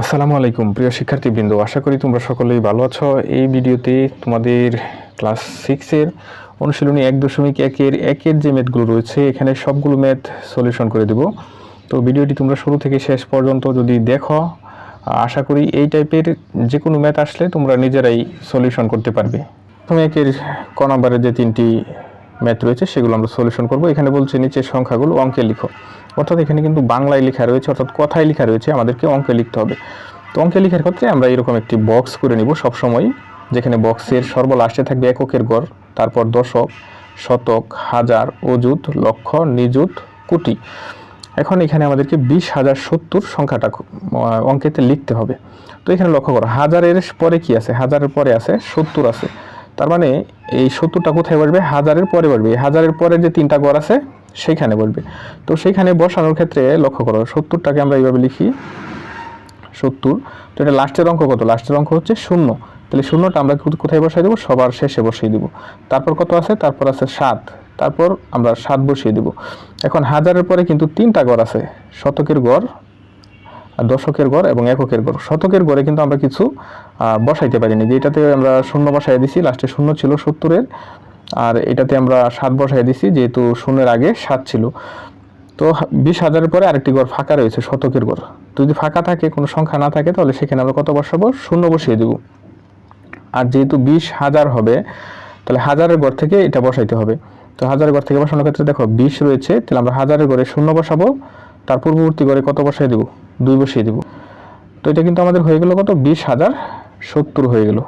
আসসালামু আলাইকুম, প্রিয় শিক্ষার্থীবৃন্দ। আশা করি তোমরা সকলেই ভালো আছো। এই ভিডিওতে তোমাদের ক্লাস সিক্সের অনুশীলনী এক দশমিক একের একের যে ম্যাথগুলো রয়েছে, এখানে সবগুলো ম্যাথ সলিউশন করে দেব। তো ভিডিওটি তোমরা শুরু থেকে শেষ পর্যন্ত যদি দেখো, আশা করি এই টাইপের যে কোনো ম্যাথ আসলে তোমরা নিজেরাই সলিউশন করতে পারবে। প্রথমে একের ক নম্বরের যে তিনটি ম্যাথ রয়েছে, সেগুলো আমরা সলিউশন করব। এখানে বলছে নিচের সংখ্যাগুলো অঙ্কে লিখো। অর্থাৎ এখানে কিন্তু বাংলায় লেখা রয়েছে, অর্থাৎ কথায় লেখা রয়েছে, আমাদেরকে অঙ্কে লিখতে হবে। তো অঙ্কে লেখার ক্ষেত্রে আমরা এরকম একটি বক্স করে নিব সবসময়, যেখানে বক্সের সর্বলাস্টে থাকবে এককের গড়, তারপর দশক, শতক, হাজার, অযুত, লক্ষ, নিযুত, কোটি। এখন এখানে আমাদেরকে বিশ হাজার সত্তর সংখ্যাটা অঙ্কেতে লিখতে হবে। তো এখানে লক্ষ্য করো, হাজারের পরে কি আছে? হাজারের পরে আছে, সত্তর আছে। তার মানে এই সত্তরটা কোথায় বসবে? হাজারের পরে বসবে। হাজারের পরে যে তিনটা গড় আছে, সেইখানে বসবে। তো সেইখানে বসানোর ক্ষেত্রে লক্ষ্য করো, সত্তরটাকে আমরা এইভাবে লিখি। সত্তর। তো এটা লাস্টের অঙ্ক কত? লাস্টের অঙ্ক হচ্ছে শূন্য। তাহলে শূন্যটা আমরা কোথায় বসাই দেবো? সবার শেষে বসিয়ে দেবো। তারপর কত আছে? তারপর আছে সাত। তারপর আমরা সাত বসিয়ে দেবো। এখন হাজারের পরে কিন্তু তিনটা গড় আছে। শতকের গড় দশকের গড় এবং এককের গড়। শতকের গড়ে কিন্তু আমরা কিছু বসাইতে পারিনি। যে এটাতে আমরা শূন্য বসাই দিছি লাস্টে শূন্য ছিল সত্তরের, আর এটাতে আমরা সাত বসাই দিছি, যেহেতু শূন্যের আগে সাত ছিল। তো বিশ হাজারের পরে আরেকটি গড় ফাঁকা রয়েছে, শতকের তো যদি ফাঁকা থাকে, কোনো সংখ্যা না থাকে, তাহলে সেখানে আমরা কত বসাবো? শূন্য বসিয়ে দেব। আর যেহেতু বিশ হাজার হবে, তাহলে হাজারের গড় থেকে এটা বসাইতে হবে। তো হাজারের ঘর থেকে বসানোর ক্ষেত্রে দেখো, বিশ রয়েছে, তাহলে আমরা হাজারের গড়ে শূন্য বসাবো। তার পূর্ববর্তী ঘরে কত বসাই দেব? দুই বসিয়ে দেব। তো এটা কিন্তু আমাদের হয়ে গেল কত? বিশ হাজার সত্তর হয়ে গেল।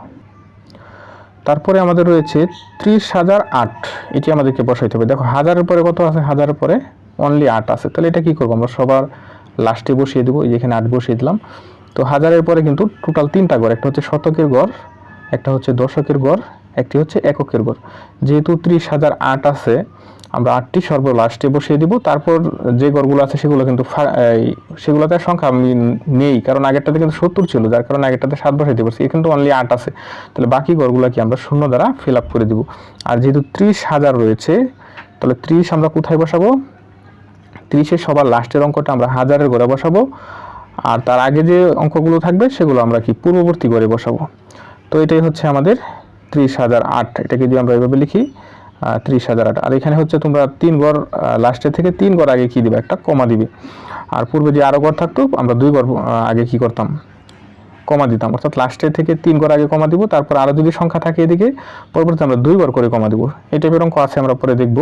তারপরে আমাদের রয়েছে ত্রিশ হাজার আট। এটি আমাদেরকে বসাইতে হবে। দেখো, হাজারের পরে কত আছে? হাজারের পরে অনলি আট আছে। তাহলে এটা কি করব? আমরা সবার লাস্টে বসিয়ে দেবো। যেখানে আট বসিয়ে দিলাম। তো হাজারের পরে কিন্তু টোটাল তিনটা গড় একটা হচ্ছে শতকের গড় একটা হচ্ছে দশকের গড় একটি হচ্ছে এককের গড়। যেহেতু ত্রিশ হাজার আট আছে, আমরা আটটি সর্ব লাস্টে বসিয়ে দিব। তারপর যে গড়গুলো আছে, সেগুলো কিন্তু সেগুলোতে সংখ্যা আমি নেই, কারণ আগেরটাতে কিন্তু সত্তর ছিল, যার কারণে আগেরটাতে সাত বসাইতে পারছি। এ কিন্তু অনলি আট আছে। তাহলে বাকি গড়গুলো কি আমরা শূন্য দ্বারা ফিল আপ করে দিব। আর যেহেতু ত্রিশ হাজার রয়েছে, তাহলে ত্রিশ আমরা কোথায় বসাবো? ত্রিশের সবার লাস্টের অঙ্কটা আমরা হাজারের ঘরে বসাবো। আর তার আগে যে অঙ্কগুলো থাকবে, সেগুলো আমরা কি পূর্ববর্তী ঘরে বসাবো। তো এটাই হচ্ছে আমাদের ত্রিশ হাজার আট এটাকে যদি আমরা এভাবে লিখি ত্রিশ হাজার আট। আর এখানে হচ্ছে তোমরা তিন গড় লাস্টের থেকে তিন গড় আগে কি দিবে? একটা কমা দিবে। আর পূর্বে যে আরও গড় থাকতো, আমরা দুই গড় আগে কি করতাম? কমা দিতাম। অর্থাৎ লাস্টের থেকে তিন গড় আগে কমা দিব, তারপর আরও যদি সংখ্যা থাকে এদিকে, পরবর্তীতে আমরা দুই গড় করে কমা দিব। এই টাইপের অঙ্ক আছে, আমরা পরে দেখব।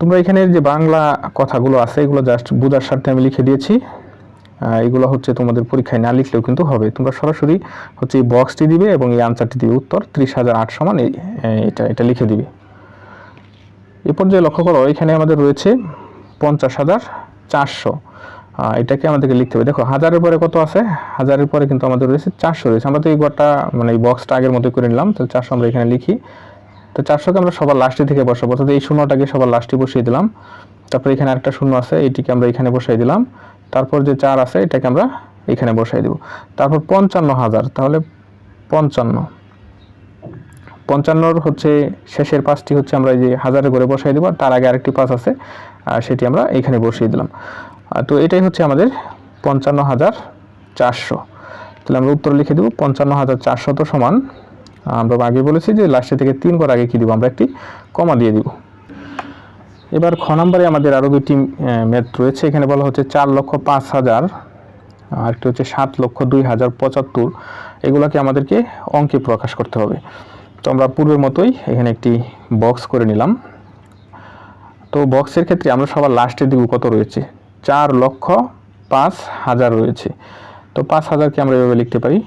তোমরা এখানে যে বাংলা কথাগুলো আছে, এগুলো জাস্ট বোঝার স্বার্থে আমি লিখে দিয়েছি। এগুলো হচ্ছে তোমাদের পরীক্ষায় না লিখলেও কিন্তু হবে। তোমরা সরাসরি হচ্ছে এই বক্সটি দিবে এবং এই আনসারটি দিবে উত্তর, ত্রিশ হাজার আট সমান এটা এটা লিখে দিবে। এরপর যে লক্ষ্য করো, এখানে আমাদের রয়েছে পঞ্চাশ হাজার চারশো। এটাকে আমাদেরকে লিখতে হবে। দেখো, হাজারের পরে কত আছে? হাজারের পরে কিন্তু আমাদের রয়েছে চারশো রয়েছে। আমরা তো এই গড়টা মানে এই বক্সটা আগের মতো করে নিলাম, তাহলে চারশো আমরা এখানে লিখি। তো চারশোকে আমরা সবার লাস্টে থেকে বসাবো। অর্থাৎ এই শূন্যটাকে সবার লাস্টে বসিয়ে দিলাম। তারপরে এখানে একটা শূন্য আছে এইটিকে আমরা এখানে বসাই দিলাম। তারপর যে চার আছে, এটাকে আমরা এখানে বসাই দেব। তারপর পঞ্চান্ন হাজার, তাহলে পঞ্চান্ন। পঞ্চান্নর হচ্ছে, শেষের পাঁচটি হচ্ছে আমরা এই যে হাজারে করে বসাই দেবো, তার আগে আরেকটি পাঁচ আছে সেটি আমরা এখানে বসিয়ে দিলাম। তো এটাই হচ্ছে আমাদের পঞ্চান্ন হাজার চারশো। তাহলে আমরা উত্তর লিখে দেবো, পঞ্চান্ন হাজার চারশত সমান। আমরা আগে বলেছি যে লাস্টে থেকে তিন করে আগে কী দিব? আমরা একটি কমা দিয়ে দিব। এবার খ নম্বরে আমাদের আরও দুটি ম্যাথ রয়েছে। এখানে বলা হচ্ছে চার লক্ষ পাঁচ হাজার, আর একটি হচ্ছে সাত লক্ষ দুই হাজার পঁচাত্তর। এগুলোকে আমাদেরকে অঙ্কে প্রকাশ করতে হবে। তো আমরা পূর্বের মতোই এখানে একটি বক্স করে নিলাম। তো বক্সের ক্ষেত্রে আমরা সবার লাস্টের দিকে কত রয়েছে? চার লক্ষ পাঁচ হাজার রয়েছে। তো পাঁচ হাজারকে আমরা এভাবে লিখতে পারি।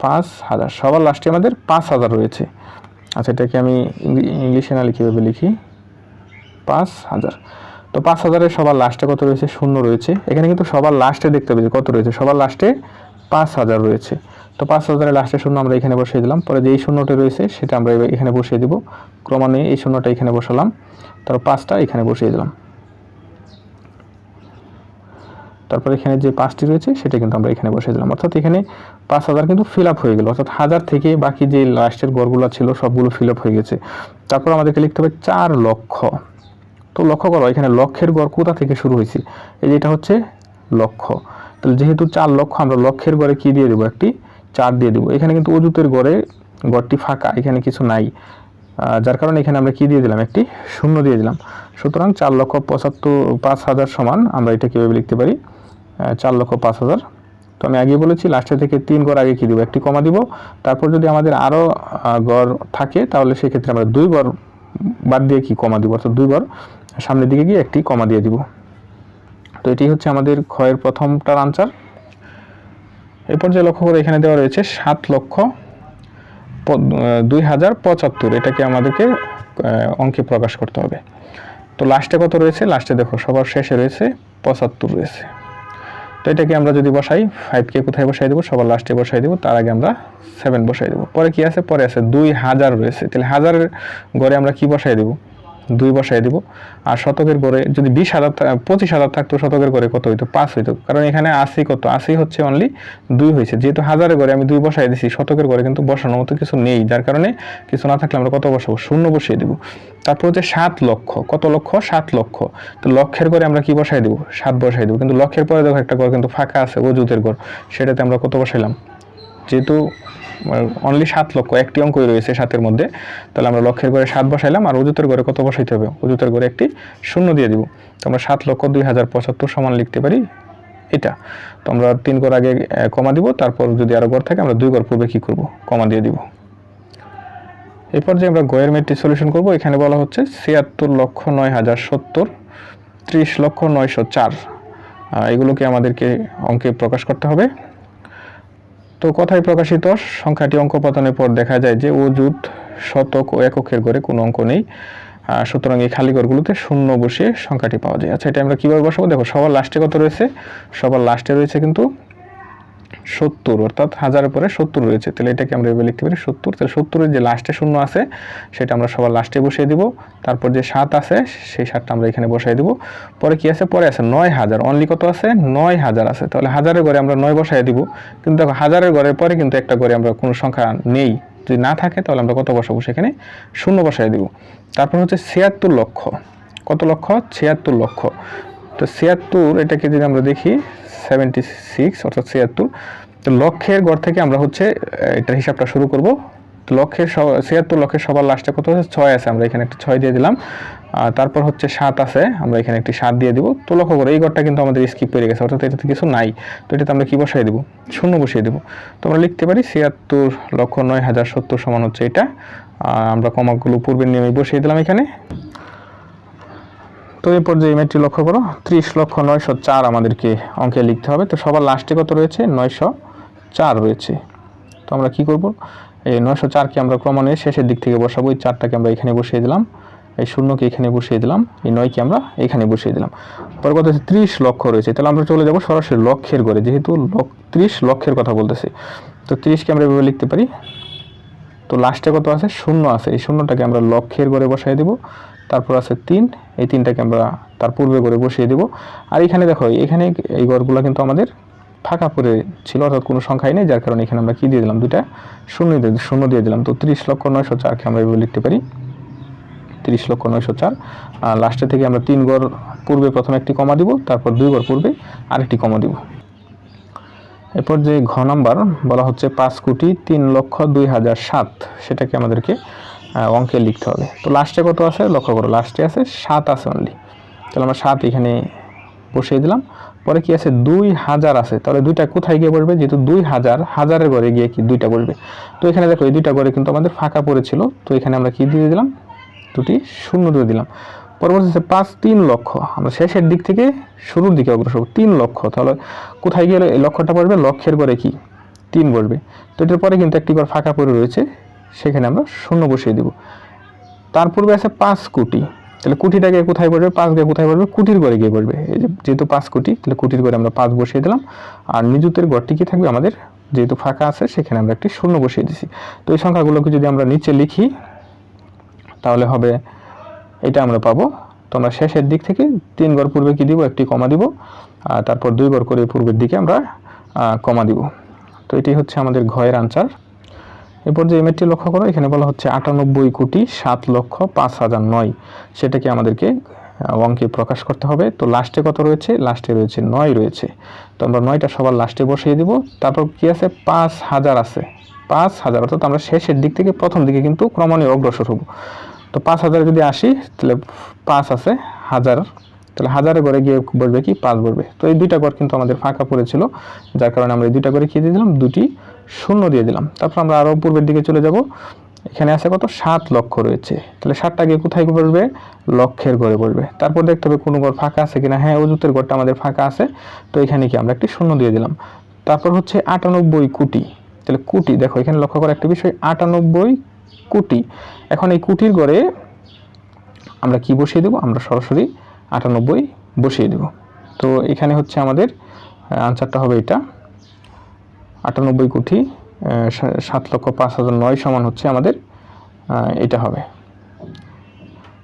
পাঁচ হাজার। সবার লাস্টে আমাদের পাঁচ হাজার রয়েছে। আচ্ছা এটাকে আমি ইংলি- ইংলিশে না লিখে এভাবে লিখি। পাঁচ হাজার। তো পাঁচ হাজারের সবার লাস্টে কত রয়েছে? শূন্য রয়েছে। এখানে কিন্তু সবার লাস্টে দেখতে যে কত রয়েছে। সবার লাস্টে পাঁচ হাজার রয়েছে। তো পাঁচ হাজারের লাস্টে শূন্য আমরা এখানে বসিয়ে দিলাম। পরে যে এই শূন্যটা রয়েছে সেটা আমরা এখানে বসিয়ে দিব। ক্রমান্বয়ে এই শূন্যটা এখানে বসালাম। তারপর পাঁচটা এখানে বসিয়ে দিলাম। তারপর এখানে যে পাঁচটি রয়েছে সেটা কিন্তু আমরা এখানে বসিয়ে দিলাম। অর্থাৎ এখানে পাঁচ হাজার কিন্তু ফিল আপ হয়ে গেল। অর্থাৎ হাজার থেকে বাকি যে লাস্টের গড়গুলো ছিল সবগুলো ফিল আপ হয়ে গেছে। তারপর আমাদেরকে লিখতে হবে চার লক্ষ। তো লক্ষ্য করো, এখানে লক্ষ্যের গড় কোথা থেকে শুরু হয়েছে? এই যে এটা হচ্ছে লক্ষ্য। তাহলে যেহেতু চার লক্ষ আমরা লক্ষ্যের গড়ে কি দিয়ে দেবো? একটি চার দিয়ে দেবো। এখানে কিন্তু অজুতের গড়ে গড়টি ফাঁকা, এখানে কিছু নাই। যার কারণে এখানে আমরা কি দিয়ে দিলাম? একটি শূন্য দিয়ে দিলাম। সুতরাং চার লক্ষ পঁচাত্তর, পাঁচ হাজার সমান আমরা এটা কীভাবে লিখতে পারি? চার লক্ষ পাঁচ হাজার। তো আমি আগে বলেছি লাস্টে থেকে তিন গড় আগে কি দিব? একটি কমা দিব। তারপর যদি আমাদের আরও গড় থাকে, তাহলে সেক্ষেত্রে আমরা দুই গড় বাদ দিয়ে কি কমা দিব? অর্থাৎ দুই গড় সামনের দিকে গিয়ে একটি কমা দিয়ে দিব। তো এটি হচ্ছে আমাদের ক্ষয়ের প্রথমটার আনসার। এরপর যে লক্ষ্য করে এখানে দেওয়া রয়েছে সাত লক্ষ দুই হাজার পঁচাত্তর। এটাকে আমাদেরকে অঙ্কে প্রকাশ করতে হবে। তো লাস্টে কত রয়েছে? লাস্টে দেখো, সবার শেষে রয়েছে পঁচাত্তর রয়েছে। তো এটাকে আমরা যদি বসাই ফাইভকে কোথায় বসাই দেবো? সবার লাস্টে বসাই দেবো, তার আগে আমরা সেভেন বসাই দেবো। পরে কি আছে? পরে আছে দুই হাজার রয়েছে। তাহলে হাজারের গড়ে আমরা কি বসাই দেবো? দুই বসাই দিব। আর শতকের গড়ে যদি বিশ হাজার পঁচিশ হাজার থাকতো, শতকের গড়ে কত হইতো? পাঁচ হইতো। কারণ এখানে আশি কত? আশি হচ্ছে অনলি দুই হয়েছে যেহেতু হাজারের করে আমি দুই বসাই দিছি, শতকের গড়ে কিন্তু বসানোর মতো কিছু নেই। যার কারণে কিছু না থাকলে আমরা কত বসাবো? শূন্য বসিয়ে দিব। তারপর হচ্ছে সাত লক্ষ। কত লক্ষ? সাত লক্ষ। তো লক্ষের করে আমরা কি বসাই দিব? সাত বসাই দিব। কিন্তু লক্ষের পরে দেখো একটা ঘর কিন্তু ফাঁকা আছে অজুতের গড় সেটাতে আমরা কত বসাইলাম? যেহেতু অনলি সাত লক্ষ, একটি অঙ্কই রয়েছে সাতের মধ্যে। তাহলে আমরা লক্ষের ঘরে সাত বসাইলাম আর অজুতের ঘরে কত বসাইতে হবে? অজুতের ঘরে একটি শূন্য দিয়ে দিব। তো আমরা সাত লক্ষ দুই হাজার পঁচাত্তর সমান লিখতে পারি এটা। তো আমরা তিন ঘর আগে কমা দিব, তারপর যদি আরও ঘর থাকে আমরা দুই ঘর পূর্বে কী করব? কমা দিয়ে দিব। এরপর যে আমরা গয়ের মেটটি সলিউশন করব। এখানে বলা হচ্ছে ছিয়াত্তর লক্ষ নয় হাজার সত্তর, ত্রিশ লক্ষ নয়শো চার। এগুলোকে আমাদেরকে অঙ্কে প্রকাশ করতে হবে। তো কথায় প্রকাশিত, সংখ্যাটি অঙ্ক পতনের পর দেখা যায় যে অযুত, শতক ও এককের ঘরে কোনো অঙ্ক নেই। সুতরাং এই খালি ঘরগুলোতে শূন্য বসিয়ে সংখ্যাটি পাওয়া যায়। আচ্ছা এটা আমরা কীভাবে বসাবো? দেখো, সবার লাস্টে কত রয়েছে? সবার লাস্টে রয়েছে কিন্তু সত্তর, অর্থাৎ হাজারের পরে সত্তর রয়েছে। তাহলে এটাকে আমরা এভাবে লিখতে পারি সত্তর। তাহলে সত্তরের যে লাস্টে শূন্য আছে, সেটা আমরা সবার লাস্টে বসিয়ে দিব। তারপর যে সাত আছে, সেই সাতটা আমরা এখানে বসাই দিব। পরে কি আছে? পরে আছে নয় হাজার। অনলি কত আছে? নয় হাজার আছে। তাহলে হাজারের ঘরে আমরা নয় বসাই দিব। কিন্তু দেখো, হাজারের ঘরের পরে কিন্তু একটা ঘরে আমরা কোনো সংখ্যা নেই। যদি না থাকে, তাহলে আমরা কত বসাবো? সেখানে শূন্য বসাই দিব। তারপর হচ্ছে ছিয়াত্তর লক্ষ। কত লক্ষ? ছিয়াত্তর লক্ষ। তো ছিয়াত্তর, এটাকে যদি আমরা দেখি সেভেন্টি সিক্স অর্থাৎ ছিয়াত্তর। তো লক্ষের গড় থেকে আমরা হচ্ছে এটার হিসাবটা শুরু করব। লক্ষের ছিয়াত্তর লক্ষের সবার লাস্টে কত হচ্ছে ছয় আছে, আমরা এখানে একটা ছয় দিয়ে দিলাম। তারপর হচ্ছে সাত আছে, আমরা এখানে একটি সাত দিয়ে দিব। তো লক্ষ্য করো, এই গড়টা কিন্তু আমাদের স্কিপ হয়ে গেছে, অর্থাৎ এটাতে কিছু নাই। তো এটাতে আমরা কি বসাই দেবো? শূন্য বসিয়ে দেবো। তো আমরা লিখতে পারি ছিয়াত্তর লক্ষ নয় হাজার সত্তর সমান হচ্ছে এটা। আমরা কমাগুলো পূর্বের নিয়মে বসিয়ে দিলাম এখানে। তো এই পর্যায়ে ইমেজটি লক্ষ্য করো, ত্রিশ লক্ষ নয়শো চার আমাদেরকে অঙ্কে লিখতে হবে। তো সবার লাস্টে কত রয়েছে? নয়শো চার রয়েছে। তো আমরা কি করব? এই নয়শো চারকে আমরা ক্রমান্বয়ে শেষের দিক থেকে বসাবো। এই চারটাকে আমরা এখানে বসিয়ে দিলাম। এই শূন্যকে এখানে বসিয়ে দিলাম। এই নয়কে আমরা এখানে বসিয়ে দিলাম। পরে কথা হচ্ছে ত্রিশ লক্ষ রয়েছে। তাহলে আমরা চলে যাব সরাসরি লক্ষের ঘরে যেহেতু ত্রিশ লক্ষের কথা বলতেছি। তো ত্রিশকে আমরা এভাবে লিখতে পারি। তো লাস্টে কত আছে? শূন্য আছে। এই শূন্যটাকে আমরা লক্ষের ঘরে বসাই দেব। তারপর আছে তিন। এই তিনটাকে আমরা তার পূর্বে করে বসিয়ে দেব। আর এখানে দেখো, এখানে এই ঘরগুলো কিন্তু আমাদের ফাঁকা পড়ে ছিল, অর্থাৎ কোনো সংখ্যাই নেই, যার কারণে এখানে আমরা কি দিয়ে দিলাম? দুইটা শূন্য দিয়ে শূন্য দিয়ে দিলাম। তো তিরিশ লক্ষ নয়শো চারকে আমরা এভাবে লিখতে পারি। তিরিশ লক্ষ নয়শো চার। আর লাস্টে থেকে আমরা তিন গড় পূর্বে প্রথমে একটি কমা দিব, তারপর দুই গড় পূর্বে আরেকটি কমা দিব। এরপর যে ঘ নাম্বার বলা হচ্ছে পাঁচ কোটি তিন লক্ষ দুই হাজার সাত, সেটাকে আমাদেরকে অঙ্কে লিখতে হবে। তো লাস্টে কত আছে লক্ষ্য করো লাস্টে আছে সাত আছে অনলি তাহলে আমরা সাত এখানে বসিয়ে দিলাম। পরে কি আছে? দুই হাজার আছে। তাহলে দুইটা কোথায় গিয়ে বসবে? যেহেতু দুই হাজার, হাজারের ঘরে গিয়ে কি দুইটা বসবে? তো এখানে দেখো, এই দুইটা ঘরে কিন্তু আমাদের ফাঁকা পড়েছিল। তো এখানে আমরা কি দিয়ে দিলাম? দুটি শূন্য দিয়ে দিলাম। পরবর্তীতে পাঁচ, তিন লক্ষ। আমরা শেষের দিক থেকে শুরুর দিকে অগ্রসর। তিন লক্ষ। তাহলে কোথায় গেলে এই লক্ষটা পড়বে লক্ষের ঘরে কি? তিন বসবে। তো এটার পরে কিন্তু একটি ঘর ফাঁকা পড়ে রয়েছে। সেখানে আমরা শূন্য বসিয়ে দেব। তার পূর্বে আছে পাঁচ কোটি। তাহলে কোটিটাকে কোথায় পড়বে? পাঁচ গিয়ে কোথায় পড়বে? কুটির ঘরে গিয়ে পড়বে। এই যে যেহেতু পাঁচ কোটি, তাহলে কুটির ঘরে আমরা পাঁচ বসিয়ে দিলাম। আর নিযুতের ঘরটি কি থাকবে? আমাদের যেহেতু ফাঁকা আছে, সেখানে আমরা একটি শূন্য বসিয়ে দিছি। তো এই সংখ্যাগুলোকে যদি আমরা নিচে লিখি, তাহলে হবে, এটা আমরা পাবো। তো আমরা শেষের দিক থেকে তিন গড় পূর্বে কি দিব? একটি কমা দিব। আর তারপর দুই গড় করে পূর্বের দিকে আমরা কমা দিব। তো এটি হচ্ছে আমাদের ঘয়ের আনসার। এরপর যে ইমেজটি লক্ষ্য করো, এখানে বলা হচ্ছে আটানব্বই কোটি সাত লক্ষ পাঁচ হাজার নয়। সেটাকে আমাদেরকে অঙ্কে প্রকাশ করতে হবে। তো লাস্টে কত রয়েছে? লাস্টে রয়েছে নয় রয়েছে। তো আমরা নয়টা সবার লাস্টে বসিয়ে দিব। তারপর কি আছে? পাঁচ হাজার আছে। পাঁচ হাজার, অর্থাৎ আমরা শেষের দিক থেকে প্রথম দিকে কিন্তু ক্রমান্বয়ে অগ্রসর হব। তো পাঁচ হাজারে যদি আসি, তাহলে পাঁচ আছে, হাজার। তাহলে হাজারে ঘরে গিয়ে বলবে কি? পাঁচ বলবে। তো এই দুইটা ঘর কিন্তু আমাদের ফাঁকা পড়েছিল। যার কারণে আমরা এই দুইটা করে কি দিয়ে দিলাম? দুটি শূন্য দিয়ে দিলাম। তারপর আমরা আরও পূর্বের দিকে চলে যাব। এখানে আছে কত? সাত লক্ষ রয়েছে। তাহলে সাতটা গিয়ে কোথায় পড়বে? লক্ষের ঘরে পড়বে। তারপর দেখতে হবে কোনো ঘর ফাঁকা আছে কিনা। হ্যাঁ অজুতের ঘরটা আমাদের ফাঁকা আছে। তো এখানে কি আমরা একটি শূন্য দিয়ে দিলাম। তারপর হচ্ছে আটানব্বই কোটি। তাহলে কোটি, দেখো, এখানে লক্ষ্য করা একটা বিষয়, আটানব্বই কোটি। এখন এই কোটির ঘরে আমরা কি বসিয়ে দেব? আমরা সরাসরি আটানব্বই বসিয়ে দেব। তো এখানে হচ্ছে আমাদের আনসারটা হবে এটা। আটানব্বই কোটি সাত লক্ষ পাঁচ হাজার নয় সমান হচ্ছে আমাদের এটা হবে।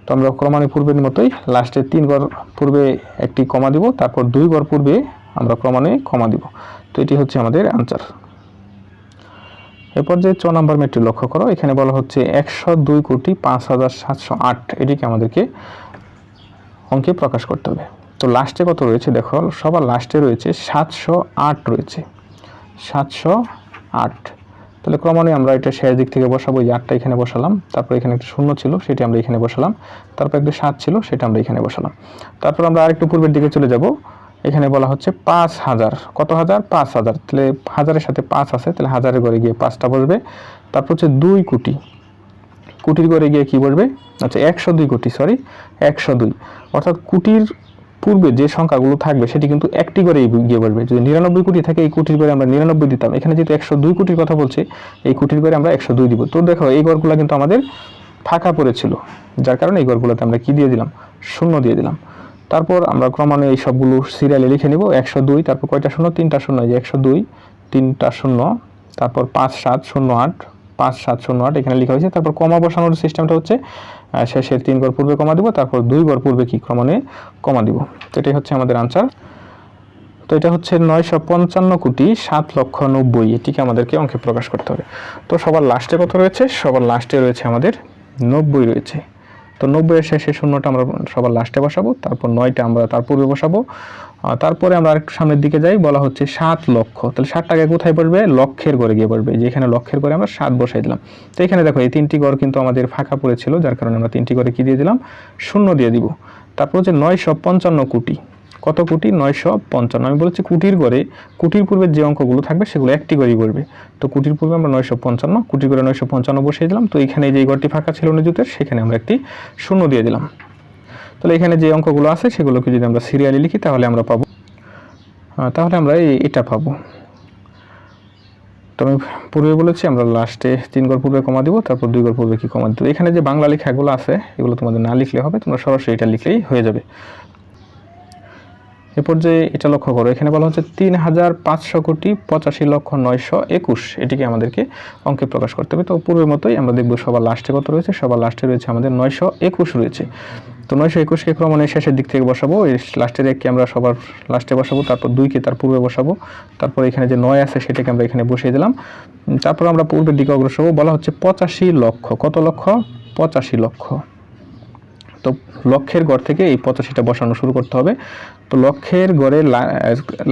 তো আমরা ক্রমান্বয়ে পূর্বের মতোই লাস্টে তিন গড় পূর্বে একটি কমা দিব, তারপর দুই গড় পূর্বে আমরা ক্রমান্বয়ে কমা দিব। তো এটি হচ্ছে আমাদের আনসার এরপর যে ছ নম্বর মেট্রি লক্ষ্য করো, এখানে বলা হচ্ছে একশো দুই কোটি পাঁচ হাজার সাতশো আট, এটিকে আমাদেরকে অঙ্কে প্রকাশ করতে হবে। তো লাস্টে কত রয়েছে? দেখো, সবার লাস্টে রয়েছে সাতশো আট রয়েছে। সাতশো আট। তাহলে ক্রমান্বয়ে আমরা এটা শেষ দিক থেকে বসাবো, এই আটটা এখানে বসালাম। তারপর এখানে একটা শূন্য ছিল, সেটি আমরা এখানে বসালাম। তারপর একটা সাত ছিল, সেটা আমরা এখানে বসালাম। তারপর আমরা আরেকটু পূর্বের দিকে চলে যাব। এখানে বলা হচ্ছে পাঁচ হাজার। কত হাজার? পাঁচ হাজার। তাহলে হাজারের সাথে পাঁচ আছে, তাহলে হাজারের ঘরে গিয়ে পাঁচটা বসবে। তারপর হচ্ছে দুই কোটি। কুটির ঘরে গিয়ে কি বলবে আচ্ছা একশো দুই কোটি সরি একশো দুই। অর্থাৎ কুটির পূর্বে যে সংখ্যাগুলো থাকবে সেটি কিন্তু একটি করে গিয়ে বলবে যদি নিরানব্বই কোটি থাকে, এই কোটির করে আমরা নিরানব্বই দিতাম। এখানে যেহেতু একশো দুই কোটির কথা বলছে, এই কোটির করে আমরা একশো দুই দিব। তো দেখো, এই ঘরগুলো কিন্তু আমাদের ফাঁকা পড়েছিল, যার কারণে এই ঘরগুলোতে আমরা কি দিয়ে দিলাম? শূন্য দিয়ে দিলাম। তারপর আমরা ক্রমান্বয়ে এই সবগুলো সিরিয়ালে লিখে নিব। একশো দুই, তারপর কয়টা শূন্য? তিনটা শূন্য। যে একশো দুই, তিনটা শূন্য, তারপর পাঁচ সাত, শূন্য আট, পাঁচ সাত, শূন্য আট, এখানে লেখা হয়েছে। তারপর কমা বসানোর সিস্টেমটা হচ্ছে শেষের তিন ঘর পূর্বে কমা দিব, তারপর দুই ঘর পূর্বে কি ক্রমান্বয়ে কমা দিব। এটাই হচ্ছে আমাদের আনসার তো এটা হচ্ছে নয়শো পঞ্চান্ন কোটি সাত লক্ষ নব্বই, এটিকে আমাদেরকে অঙ্কে প্রকাশ করতে হবে। তো সবার লাস্টে কত রয়েছে? সবার লাস্টে রয়েছে আমাদের নব্বই রয়েছে। তো নব্বইয়ের শেষে শূন্যটা আমরা সবার লাস্টে বসাবো, তারপর নয়টা আমরা তার পূর্বে বসাবো। তারপরে আমরা আরেকটু সামনের দিকে যাই, বলা হচ্ছে সাত লক্ষ। তাহলে সাত টাকা কোথায় পড়বে? লক্ষের ঘরে গিয়ে পড়বে। যেখানে লক্ষের ঘরে আমরা সাত বসাই দিলাম। তো এখানে দেখো, এই তিনটি ঘর কিন্তু আমাদের ফাঁকা পড়েছিল, যার কারণে আমরা তিনটি ঘরে কি দিয়ে দিলাম? শূন্য দিয়ে দিব। তারপর হচ্ছে নয়শো পঞ্চান্ন কোটি। কত কোটি? নয়শো পঞ্চান্ন। আমি বলেছি কুটির ঘরে কুটির পূর্বে যে অঙ্কগুলো থাকবে সেগুলো একটি করেই করবে তো কুটির পূর্বে আমরা নয়শো পঞ্চান্ন, কুটির ঘরে নয়শো পঞ্চান্ন বসিয়ে দিলাম। তো এখানে যে ঘরটি ফাঁকা ছিল নিযুতের, সেখানে আমরা একটি শূন্য দিয়ে দিলাম। তাহলে এখানে যে অঙ্কগুলো আছে সেগুলোকে যদি আমরা সিরিয়ালি লিখি, তাহলে আমরা পাবো তাহলে আমরা এই- এটা পাবো। তো আমি পূর্বে বলেছি, আমরা লাস্টে তিন গড় পূর্বে কমা দিব, তারপর দুই গড় পূর্বে কি কমা দিব। এখানে যে বাংলা লেখাগুলো আছে, এগুলো তোমাদের না লিখলে হবে, তোমরা সরাসরি এটা লিখলেই হয়ে যাবে। এরপর যে এটা লক্ষ্য করো, এখানে বলা হচ্ছে তিন হাজার পাঁচশো কোটি পঁচাশি লক্ষ নয়শো একুশ এটিকে আমাদেরকে অঙ্কে প্রকাশ করতে হবে। তো পূর্বের মতোই আমরা দেখব সবার লাস্টে কত রয়েছে, সবার লাস্টে রয়েছে আমাদের নয়শো একুশ রয়েছে। তো নয়শো একুশকে ক্রমান্বয়ে শেষের দিক থেকে বসাবো, এই লাস্টের এককে আমরা সবার লাস্টে বসাবো, তারপর দুইকে তার পূর্বে বসাবো, তারপর এখানে যে নয় আছে সেটাকে আমরা এখানে বসিয়ে দিলাম। তারপর আমরা পূর্বের দিকে অগ্রসর বলা হচ্ছে পঁচাশি লক্ষ, কত লক্ষ? পঁচাশি লক্ষ। তো লক্ষের গড় থেকে এই পঁচাশিটা বসানো শুরু করতে হবে। তো লক্ষের গড়ে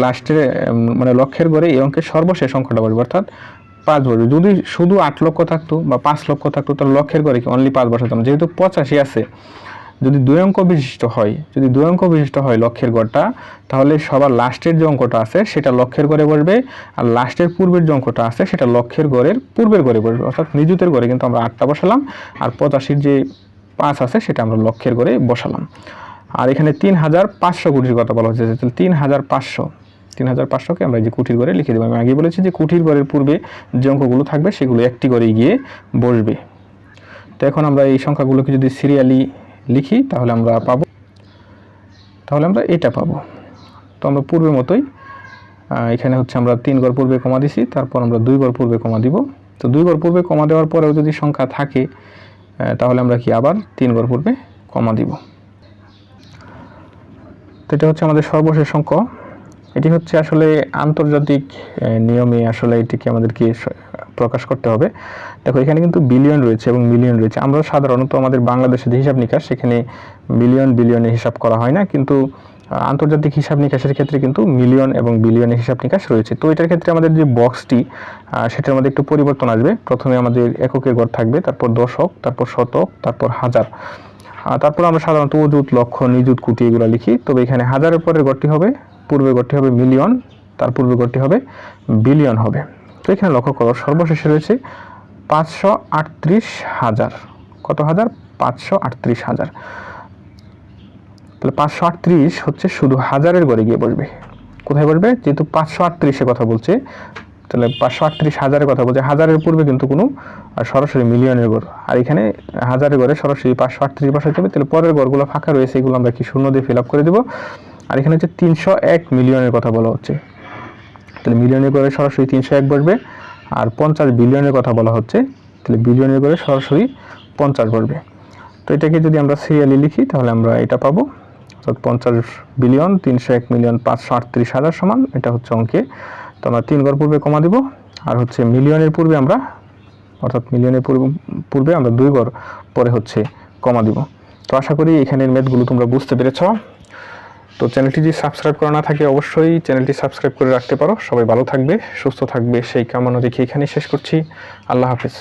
লাস্টের মানে লক্ষের গড়ে এই অঙ্কের সর্বশেষ সংখ্যাটা বলবে অর্থাৎ পাঁচ বসবে। যদি শুধু আট লক্ষ থাকতো বা পাঁচ লক্ষ থাকতো, তাহলে লক্ষের গড়ে কি অনলি পাঁচ বসাতাম? যেহেতু পঁচাশি আছে, যদি দুই অঙ্ক বিশিষ্ট হয়, যদি দুই অঙ্ক বিশিষ্ট হয় লক্ষের গড়টা, তাহলে সবার লাস্টের যে অঙ্কটা আছে, সেটা লক্ষের গড়ে বসবে। আর লাস্টের পূর্বের যে অঙ্কটা আছে, সেটা লক্ষের গড়ের পূর্বের গড়ে বসবে। অর্থাৎ নিযুতের গড়ে কিন্তু আমরা আটটা বসালাম। আর পঁচাশির যে পাঁচ আছে, সেটা আমরা লক্ষের গড়ে বসালাম। আর এখানে তিন হাজার পাঁচশো কোটির কথা বলা হচ্ছে তাহলে তিন হাজার পাঁচশো তিন হাজার পাঁচশোকে আমরা যে কুটির ঘরে লিখে দেবো। আমি আগে বলেছি যে কুটির ঘরের পূর্বে যে অঙ্কগুলো থাকবে, সেগুলো একটি করে গিয়ে বসবে। তো এখন আমরা এই সংখ্যাগুলোকে যদি সিরিয়ালি লিখি, তাহলে আমরা পাবো, তাহলে আমরা এটা পাবো। তো আমরা পূর্বের মতোই এখানে হচ্ছে আমরা তিন ঘর পূর্বে কমা দিছি, তারপর আমরা দুই ঘর পূর্বে কমা দিব। তো দুই ঘর পূর্বে কমা দেওয়ার পরেও যদি সংখ্যা থাকে তাহলে আমরা কি আবার তিন ঘর পূর্বে কমা দিব। তো এটা হচ্ছে আমাদের সর্বশেষ অঙ্ক। এটি হচ্ছে আসলে আন্তর্জাতিক নিয়মে আসলে এটিকে আমাদেরকে প্রকাশ করতে হবে। দেখো, এখানে কিন্তু বিলিয়ন রয়েছে এবং মিলিয়ন রয়েছে। আমরা সাধারণত আমাদের বাংলাদেশের যে হিসাব নিকাশ, সেখানে মিলিয়ন বিলিয়নে হিসাব করা হয় না। কিন্তু আন্তর্জাতিক হিসাব নিকাশের ক্ষেত্রে কিন্তু মিলিয়ন এবং বিলিয়নে হিসাব নিকাশ রয়েছে। তো এটার ক্ষেত্রে আমাদের যে বক্সটি সেটার মধ্যে একটু পরিবর্তন আসবে। প্রথমে আমাদের এককের গড় থাকবে, তারপর দশক, তারপর শতক, তারপর হাজার। তারপর আমরা সাধারণত অযুত লক্ষ, নিযুত, কোটি এগুলো লিখি। তবে এখানে হাজারের পরের গড়টি হবে পূর্বে গড়টি হবে মিলিয়ন, তার পূর্বে গড়টি হবে বিলিয়ন হবে। তো এখানে লক্ষ্য করো, সর্বশেষে রয়েছে পাঁচশো হাজার। কত হাজার? পাঁচশো হাজার। তাহলে পাঁচশো আটত্রিশ হচ্ছে শুধু হাজারের ঘরে গিয়ে বসবে। কোথায় বসবে? যেহেতু পাঁচশো আটত্রিশে কথা বলছে, তাহলে পাঁচশো আটত্রিশ হাজারের কথা বলছে। হাজারের পূর্বে কিন্তু কোনো সরাসরি মিলিয়নের ঘর আর এখানে হাজারের ঘরে সরাসরি পাঁচশো আটত্রিশ বসাতে হবে। তাহলে পরের ঘরগুলো ফাঁকা রয়েছে, এগুলো আমরা কি শূন্য দিয়ে ফিল আপ করে দেবো। আর এখানে হচ্ছে তিনশো এক মিলিয়নের কথা বলা হচ্ছে। তাহলে মিলিয়নের ঘরে সরাসরি তিনশো এক বসবে। আর পঞ্চাশ বিলিয়নের কথা বলা হচ্ছে, তাহলে বিলিয়নের ঘরে সরাসরি পঞ্চাশ বসবে। তো এটাকে যদি আমরা সিরিয়ালি লিখি, তাহলে আমরা এটা পাবো। অর্থাৎ পঞ্চাশ বিলিয়ন তিনশো এক মিলিয়ন পাঁচশো আটত্রিশ হাজার সমান, এটা হচ্ছে অঙ্কে তো আমরা তিন ঘর পূর্বে কমা দিব, আর হচ্ছে মিলিয়নের পূর্বে আমরা, অর্থাৎ মিলিয়নের পূর্বে আমরা দুই ঘর পরে হচ্ছে কমা দিব। তো আশা করি এখানের ম্যাথগুলো তোমরা বুঝতে পেরেছ। তো চ্যানেলটি যদি সাবস্ক্রাইব করা না থাকে, অবশ্যই চ্যানেলটি সাবস্ক্রাইব করে রাখতে পারো। সবাই ভালো থাকবে, সুস্থ থাকবে। সেই কামনা রেখে এখানে শেষ করছি। আল্লাহ হাফিজ।